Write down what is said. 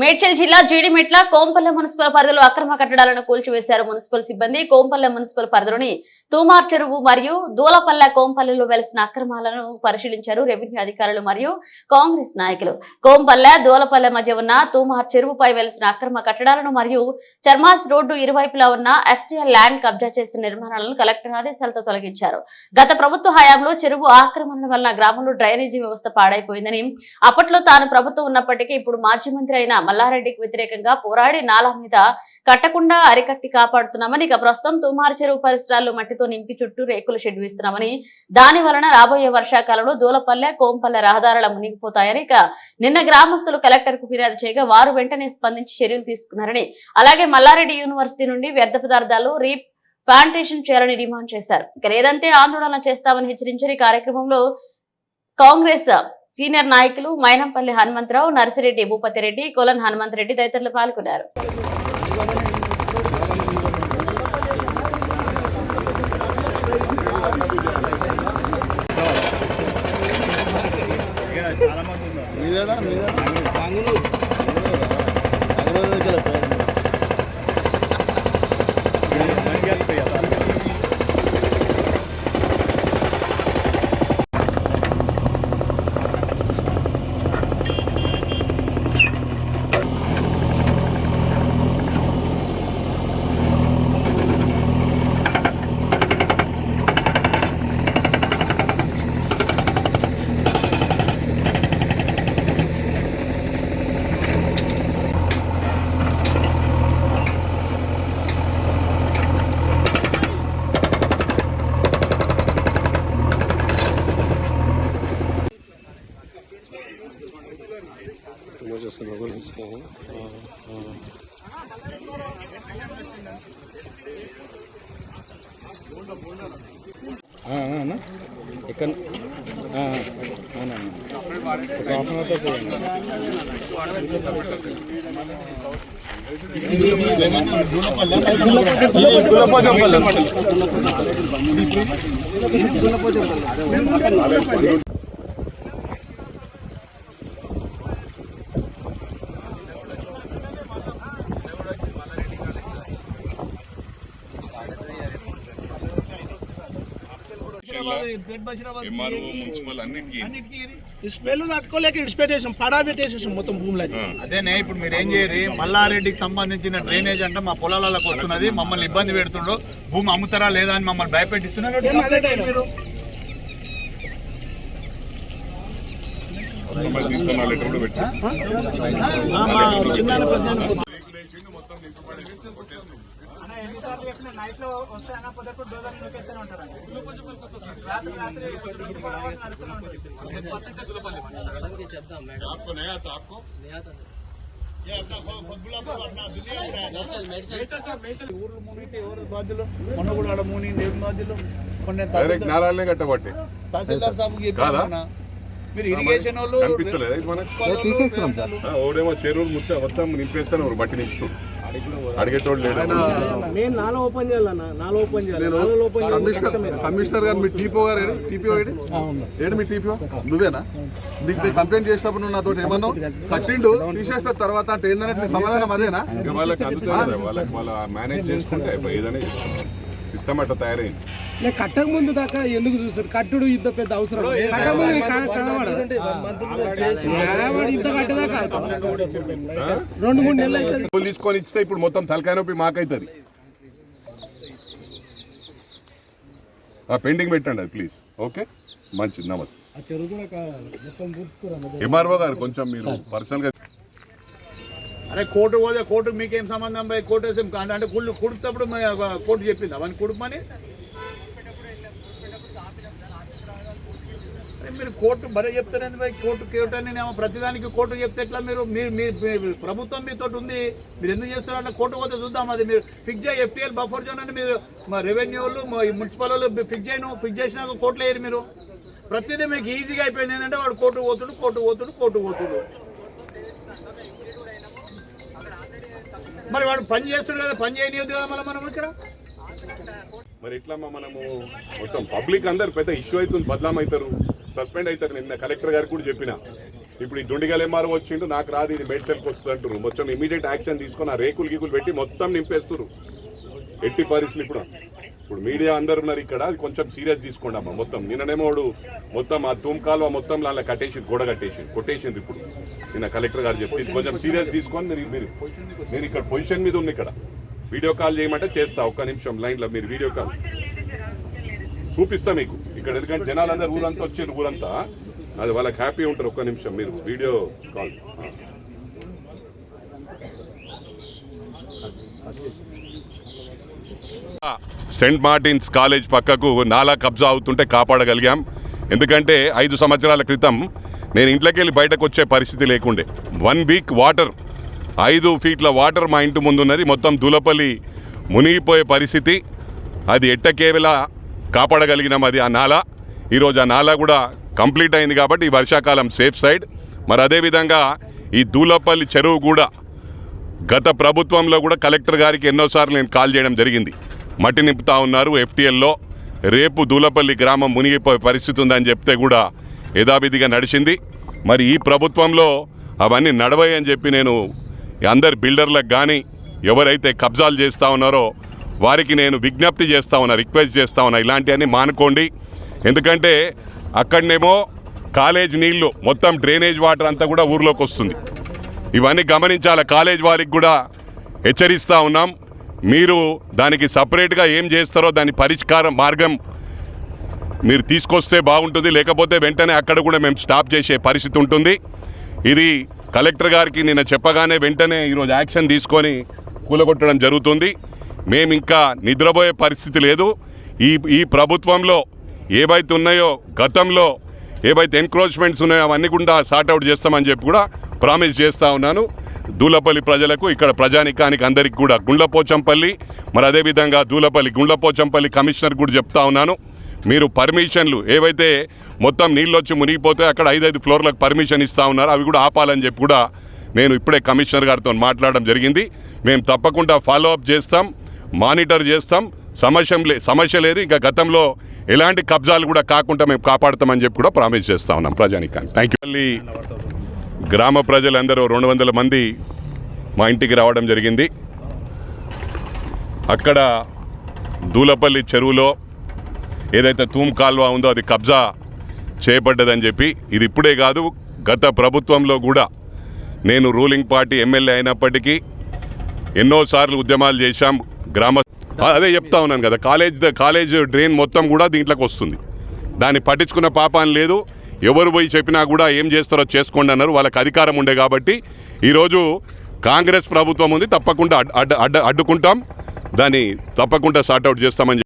మేడ్చల్ జిల్లా జీడిమెట్ల కోంపల్లె మున్సిపల్ పరిధిలో అక్రమ కట్టడాలను కూల్చివేశారు మున్సిపల్ సిబ్బంది. కోంపల్లె మున్సిపల్ పరిధిలోని తూమార్ చెరువు మరియు దూలపల్లె కోంపల్లెలో వెలిసిన అక్రమాలను పరిశీలించారు రెవెన్యూ అధికారులు మరియు కాంగ్రెస్ నాయకులు. కోంపల్లె దూలపల్లె మధ్య ఉన్న తూమార్ చెరువుపై వెలిసిన అక్రమ కట్టడాలను మరియు చర్మాస్ రోడ్డు ఇరువైపులా ఉన్న ఎఫ్టీఎల్ ల్యాండ్ కబ్జా చేసిన నిర్మాణాలను కలెక్టర్ ఆదేశాలతో తొలగించారు. గత ప్రభుత్వ హయాంలో చెరువు ఆక్రమణ వలన గ్రామంలో డ్రైనేజీ వ్యవస్థ పాడైపోయిందని అప్పట్లో తాను ప్రభుత్వం ఉన్నప్పటికీ ఇప్పుడు మాజీ మంత్రి అయిన మల్లారెడ్డికి వ్యతిరేకంగా పోరాడి నాలా మీద కట్టకుండా అరికట్టి కాపాడుతున్నామని ఇక ప్రస్తుతం తుమారు చెరువు పరిసరాల్లో మట్టితో నింపి చుట్టూ రేకుల షెడ్ వేస్తున్నామని దాని వలన రాబోయే వర్షాకాలంలో దూలపల్లె కోంపల్లె రహదారుల మునిగిపోతాయని ఇక నిన్న గ్రామస్తులు కలెక్టర్కు ఫిర్యాదు చేయగా వారు వెంటనే స్పందించి చర్యలు తీసుకున్నారని అలాగే మల్లారెడ్డి యూనివర్సిటీ నుండి వ్యర్థ పదార్థాలు రీ ప్లాంటేషన్ చేయాలని డిమాండ్ చేశారు. ఇక లేదంటే ఆందోళన చేస్తామని హెచ్చరించారు ఈ కార్యక్రమంలో కాంగ్రెస్ సీనియర్ నాయకులు మైనంపల్లి హనుమంతరావు నర్సిరెడ్డి భూపతిరెడ్డి కొలన్ హనుమంతరెడ్డి తదితరులు పాల్గొన్నారు. మీదేనా మీదేనా ఎక్కడ? అవునా ఒక హాఫ్ అన్ అవర్తో చేయండి. మున్సిపల్ అన్నిటికీ. స్మెల్ తట్టుకోలేక ఇడిచిపెట్టేసాం పడా పెట్టేసేసాం మొత్తం భూమిలో అదేనే ఇప్పుడు మీరు ఏం చేయరు? మల్లారెడ్డికి సంబంధించిన డ్రైనేజ్ అంటే మా పొలాలకు వస్తున్నది మమ్మల్ని ఇబ్బంది పెడుతుండో భూమి అమ్ముతారా లేదా అని మమ్మల్ని భయపెట్టిస్తున్నారు. మీరు. అన్న ఎన్నిసార్లు బాధ్యులు కూడా బాధ్యులు కట్టబట్టి. మీరు ఇరిగేషన్ వాళ్ళు ఓడేమో చెరువులు మొత్తం నింపేస్తాను బట్టి నింపుతారు అడిగేటోడు లేడు. నేను నాలో ఓపెన్ చేయాలన్నా నాలో ఓపెన్ చేయాలి. నాలో ఓపెన్ కమిషనర్ కమిషనర్ గారు మీ టీపో గారు ఏడు? టీపీఓ ఏడు? ఏడు మీ టీపీఓ? నువ్వేనా? నీకు నేను కంప్లైంట్ చేసినప్పుడు నువ్వు నాతో ఏమన్నావు? కట్టిండు తీసేసిన తర్వాత అంటే ఏంటంటే సమాధానం అదేనా? వాళ్ళకి అందుతుంది వాళ్ళకి వాళ్ళ మేనేజ్ చేసుకుంటే ఏదైనా సిస్టమ్ అట్లా తయారైంది. నేను కట్టక ముందు దాకా ఎందుకు చూస్తాడు? కట్టుడు ఇంత పెద్ద అవసరం కట్టక ముందు కనబడదు. ఇంత కట్టదాకా? రెండు మూడు నెలలు అవుతుంది. తీసుకొని ఇస్తే ఇప్పుడు మొత్తం తలకాయ నొప్పి మాకైతుంది. పెండింగ్ పెట్టండి అది ప్లీజ్. ఓకే? మంచిది నమస్తే. ఎంఆర్ఓ గారు కొంచెం మీరు పర్సనల్గా అరే కోర్టు పోతే కోర్టు మీకేం సంబంధం పోయి కోర్టు వేసి అంటే అంటే కుళ్ళు కుడుతప్పుడు కోర్టు చెప్పింది? అవన్నీ కుడుపని మీరు కోర్టు మరే చెప్తారేంది పోయి కోర్టు కోర్టు అని నేను ప్రతిదానికి కోర్టు చెప్తే ఎట్లా మీరు? మీరు మీ ప్రభుత్వం మీతో ఉంది. మీరు ఎందుకు చేస్తున్నారంటే కోర్టు పోతే చూద్దాం అది. మీరు ఫిక్స్ చేయ ఎఫ్టీఎల్ బఫర్ జోన్ అని మీరు మా రెవెన్యూ వాళ్ళు మా మున్సిపల్ వాళ్ళు ఫిక్స్ చేయను. ఫిక్స్ చేసినాక కోర్టులో వేయరు మీరు. ప్రతిదీ మీకు ఈజీగా అయిపోయింది ఏంటంటే వాడు కోర్టు పోతుడు కోర్టు పోతుడు కోర్టు పోతుడు. మరి వాడు పని చేస్తుండే కదా పని చేయలేదు కదా మళ్ళీ మనం ఇక్కడ? మరి ఇట్లా మనము మొత్తం పబ్లిక్ అందరు పెద్ద ఇష్యూ అవుతుంది బదలాం అవుతారు. సస్పెండ్ అవుతారు. నిన్న కలెక్టర్ గారికి కూడా చెప్పిన. ఇప్పుడు ఈ దుండిగల్ ఎంఆర్ఓ వచ్చిండు నాకు రాదు ఇది మెడిసెల్కి వస్తుంది అంటారు మొత్తం ఇమీడియట్ యాక్షన్ తీసుకొని ఆ రేకులు గీకులు పెట్టి మొత్తం నింపేస్తారు ఎట్టి పరిస్థితులు ఇప్పుడు? ఇప్పుడు మీడియా అందరు ఉన్నారు ఇక్కడ అది కొంచెం సీరియస్ తీసుకోండి అమ్మా మొత్తం. నిన్ననేమో వాడు మొత్తం ఆ తూమ్కాలు మొత్తం అలా కట్టేసి గోడ కట్టేసి కొట్టేసింది ఇప్పుడు. నిన్న కలెక్టర్ గారు చెప్తే కొంచెం సీరియస్ తీసుకొని మీరు మీరు నేను ఇక్కడ పొజిషన్ మీద ఉంది ఇక్కడ. వీడియో కాల్ చేయమంటే చేస్తా ఒక్క నిమిషం లైన్లో మీరు వీడియో కాల్. చూపిస్తా మీకు. ఇక్కడ ఎందుకంటే జనాలందరూ ఊరంతా వచ్చారు ఊరంతా. అది వాళ్ళకి హ్యాపీ ఉంటారు ఒక్క నిమిషం. మీరు video call. Saint Martin's college పక్కకు నాలా కబ్జా అవుతుంటే కాపాడగలిగాం. ఎందుకంటే ఐదు సంవత్సరాల క్రితం నేను ఇంట్లోకి వెళ్ళి బయటకు వచ్చే పరిస్థితి లేకుండే. One week water. ఐదు ఫీట్ల వాటర్ మా ఇంటి ముందు ఉన్నది మొత్తం దులపల్లి మునిగిపోయే పరిస్థితి. అది ఎట్టకేవల కాపాడగలిగినాం అది ఆ నాల. ఈరోజు ఆ నాల కూడా కంప్లీట్ అయింది కాబట్టి ఈ వర్షాకాలం సేఫ్ సైడ్. మరి అదేవిధంగా ఈ దూలపల్లి చెరువు కూడా గత ప్రభుత్వంలో కూడా కలెక్టర్ గారికి ఎన్నోసార్లు నేను కాల్ చేయడం జరిగింది. మట్టి నింపుతా ఉన్నారు ఎఫ్టీఎల్లో. రేపు దూలపల్లి గ్రామం మునిగిపోయే పరిస్థితి ఉందని చెప్తే కూడా యథావిధిగా నడిచింది. మరి ఈ ప్రభుత్వంలో అవన్నీ నడవాయి అని చెప్పి నేను అందరి బిల్డర్లకు కానీ ఎవరైతే కబ్జాలు చేస్తూ ఉన్నారో వారికి నేను విజ్ఞప్తి చేస్తా ఉన్నా రిక్వెస్ట్ చేస్తా ఉన్నా ఇలాంటివన్నీ మానుకోండి. ఎందుకంటే అక్కడనేమో కాలేజ్ నీళ్ళు మొత్తం డ్రైనేజ్ వాటర్ అంతా కూడా ఊర్లోకి వస్తుంది. ఇవన్నీ గమనించాలి? కాలేజ్ వారికి కూడా హెచ్చరిస్తూ ఉన్నాం. మీరు దానికి సపరేట్గా ఏం చేస్తారో దాని పరిష్కారం మార్గం మీరు తీసుకొస్తే బాగుంటుంది. లేకపోతే వెంటనే అక్కడ కూడా మేము స్టాప్ చేసే పరిస్థితి ఉంటుంది. ఇది కలెక్టర్ గారికి నిన్న చెప్పగానే వెంటనే ఈరోజు యాక్షన్ తీసుకొని కూలగొట్టడం జరుగుతుంది. మేము ఇంకా నిద్రపోయే పరిస్థితి లేదు. ఈ ఈ ప్రభుత్వంలో ఏవైతే ఉన్నాయో గతంలో ఏవైతే ఎన్క్రోచ్మెంట్స్ ఉన్నాయో అవన్నీ కూడా సార్ట్అవుట్ చేస్తామని చెప్పి కూడా ప్రామిస్ చేస్తూ ఉన్నాను. దూలపల్లి ప్రజలకు ఇక్కడ ప్రజానికానికి అందరికి కూడా గుండ్లపోచంపల్లి మరి అదేవిధంగా దూలపల్లి గుండ్లపోచంపల్లి కమిషనర్ కూడా చెప్తా ఉన్నాను. మీరు పర్మిషన్లు ఏవైతే మొత్తం నీళ్ళు వచ్చి మునిగిపోతే అక్కడ ఐదైదు ఫ్లోర్లకు పర్మిషన్ ఇస్తా ఉన్నారు. అవి కూడా ఆపాలని చెప్పి కూడా నేను ఇప్పుడే కమిషనర్ గారితో మాట్లాడడం జరిగింది. మేము తప్పకుండా ఫాలో అప్ చేస్తాం. మానిటర్ చేస్తాం. సమస్య లే సమస్య లేదు. ఇంకా గతంలో ఎలాంటి కబ్జాలు కూడా కాకుండా మేము కాపాడుతామని చెప్పి కూడా ప్రామిస్ చేస్తా ఉన్నాం ప్రజానికాన్ని థ్యాంక్ యూ గ్రామ ప్రజలందరూ రెండు వందల మంది మా ఇంటికి రావడం జరిగింది. అక్కడ దూలపల్లి చెరువులో ఏదైతే తూమ్ కాల్వ ఉందో అది కబ్జా చేయబడ్డదని చెప్పి ఇది ఇప్పుడే కాదు గత ప్రభుత్వంలో కూడా నేను రూలింగ్ పార్టీ ఎమ్మెల్యే అయినప్పటికీ ఎన్నోసార్లు ఉద్యమాలు చేశాం. గ్రామ అదే చెప్తా ఉన్నాను కదా కాలేజ్ కాలేజ్ డ్రైన్ మొత్తం కూడా దీంట్లోకి వస్తుంది. దాన్ని పట్టించుకున్న పాపాన్ని లేదు. ఎవరు పోయి చెప్పినా కూడా ఏం చేస్తారో చేసుకోండి అన్నారు. వాళ్ళకి అధికారం ఉండే కాబట్టి ఈరోజు కాంగ్రెస్ ప్రభుత్వం ఉంది. తప్పకుండా అడ్- అడ్- అడ్డ అడ్డుకుంటాం. దాన్ని తప్పకుండా సార్ట్అవుట్ చేస్తామని